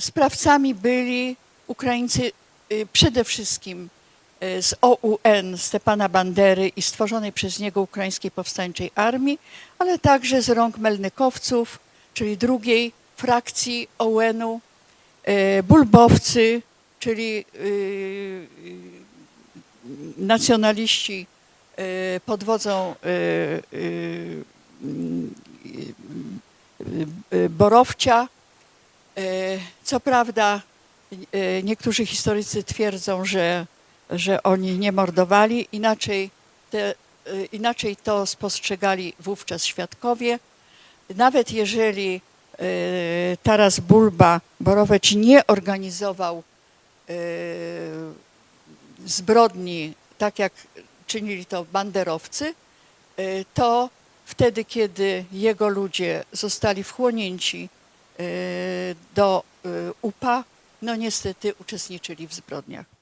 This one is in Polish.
sprawcami byli Ukraińcy y, przede wszystkim y, z OUN Stepana Bandery i stworzonej przez niego Ukraińskiej Powstańczej Armii, ale także z rąk Melnykowców, czyli drugiej frakcji OUN-u, y, Bulbowcy, czyli nacjonaliści pod wodzą Borowcia. Co prawda y, niektórzy historycy twierdzą, że, że oni nie mordowali, inaczej, te, y, inaczej to spostrzegali wówczas świadkowie. Nawet jeżeli y, Taras Bulba, Borowecz nie organizował zbrodni, tak jak czynili to banderowcy, to wtedy, kiedy jego ludzie zostali wchłonięci do y, UPA, no niestety uczestniczyli w zbrodniach.